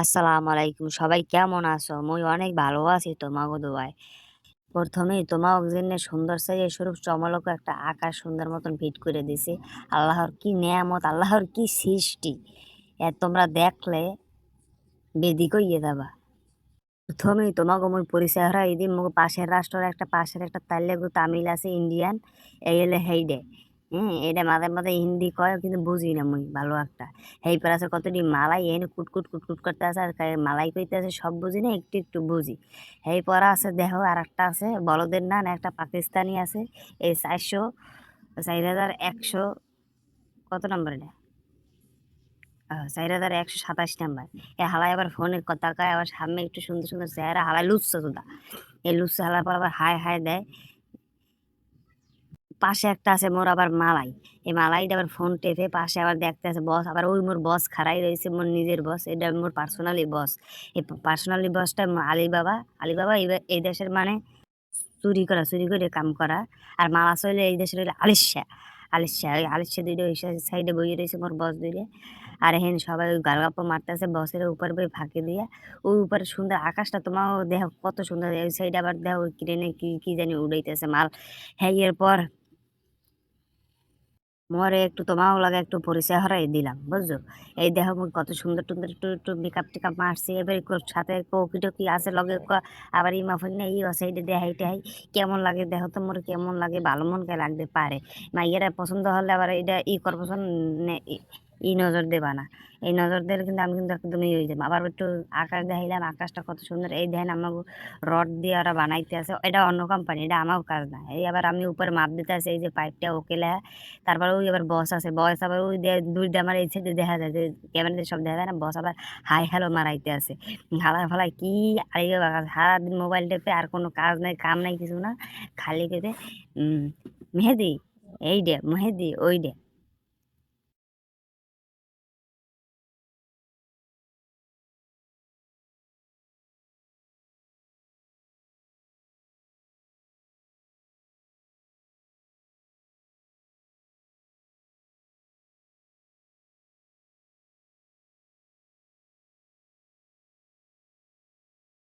আসসালামু আলাইকুম। সবাই কেমন আছো? মুই অনেক ভালো আছি তোমাকে দোয়ায়। প্রথমেই তোমার জন্য সুন্দর সাইজের স্বরূপ চমলক একটা আকাশ সুন্দর মতন ফিট করে দিছি। আল্লাহর কি নিয়ামত, আল্লাহর কি সৃষ্টি। এ তোমরা দেখলে বেদি কইয়ে যাবা। প্রথমেই তোমাকে মুই পরিচয় হরা এই দিন মুখ পাশের রাষ্ট্রের একটা পাশের একটা তাইলেগু তামিল আছে, ইন্ডিয়ান এই হলে হেইডে। হ্যাঁ এটা মাঝে মাঝে হিন্দি কয় কিন্তু বুঝি না মুই, ভালো একটা। হেই পর আছে কতটি মালাই এনে কুটকুট কুটকুট করতে আছে আর মালাই কইতে আছে সব বুঝি না, একটু একটু বুঝি। হেই পরা আছে, দেখো আর একটা আছে বলদের না একটা পাকিস্তানি আছে, এই চারশো, চার হাজার একশো, কত নম্বর এটা? চার হাজার একশো সাতাশ নাম্বার। এ হালাই আবার ফোনের কথা কয়, আবার সামনে একটু সুন্দর সুন্দর চেহারা হালাই লুচ্ছা সুদা। এই লুচ্ছা হালার পর আবার হাই হাই দেয়। পাশে একটা আছে, মোর আবার মালাই। এই মালাইটা আবার ফোন টেপে পাশে আবার দেখতে আছে বস, আবার ওই মোর বস খারাই রয়েছে মোর নিজের বস, এটা মোর পার্সোনালি বস। এই পার্সোনালি বসটা আলিবাবা আলিবাবা এই এই দেশের মানে চুরি করা, চুরি করে কাম করা। আর মালা চলে এই দেশের হইলে আলিশা আলিশা ওই আলিশা দুইটা ওই সাইডে বইয়ে রয়েছে মোর বস দুইটা। আর হেন সবাই ওই গালগাপ্পা মারতেছে বসের উপর বই ফাঁকি দিয়ে। ওই উপরে সুন্দর আকাশটা তোমার দেহ কত সুন্দর ওই সাইডে আবার দেহ ট্রেনে কি কি জানি উড়াইতেছে মাল। হ্যাঁ এরপর মরে একটু তোমাও লাগে একটু পরিচয় হরাই দিলাম, বুঝছ? এই মুই কত সুন্দর টুন্দর একটু একটু মেকআপ টেকআপ মারছি, এবার সাথে কৌকি টকি আছে, লগে আবার ইমা ফোন ই আছে এটা দেখাই টেহাই, কেমন লাগে দেহ তো মোর কেমন লাগে, ভালো মন কে লাগতে পারে। মাইয়েরা পছন্দ হলে আবার এটা ই কর পছন্দ নে ই- ই নজর দেবা না। এই নজর দিলে কিন্তু আমি কিন্তু একদমই হয়ে যাব আবার একটু আকাশ দেখাইলাম, আকাশটা কত সুন্দর। এই দেখেন আমাকে রড দিয়ে ওরা বানাইতে আছে। এটা অন্য কোম্পানি এটা আমারও কাজ না। এই আবার আমি উপরে মাপ দিতে আছে, এই যে পাইপটা ওকে লেখা। তারপর ওই আবার বস আছে। বস আবার ওই দে- দুই দিয়ে আমার এই সাইডে দেখা যায় যে ক্যামেরাতে সব দেখা যায় না। বস আবার হাই হ্যালো মারাইতে আছে। হালাই ফালাই কি আইয়ে সারাদিন মোবাইল টেপে আর কোনো কাজ নাই, কাম নাই, কিছু না। খালি কেটে মেহেদি, এই ডে মেহেদি, ওই ডে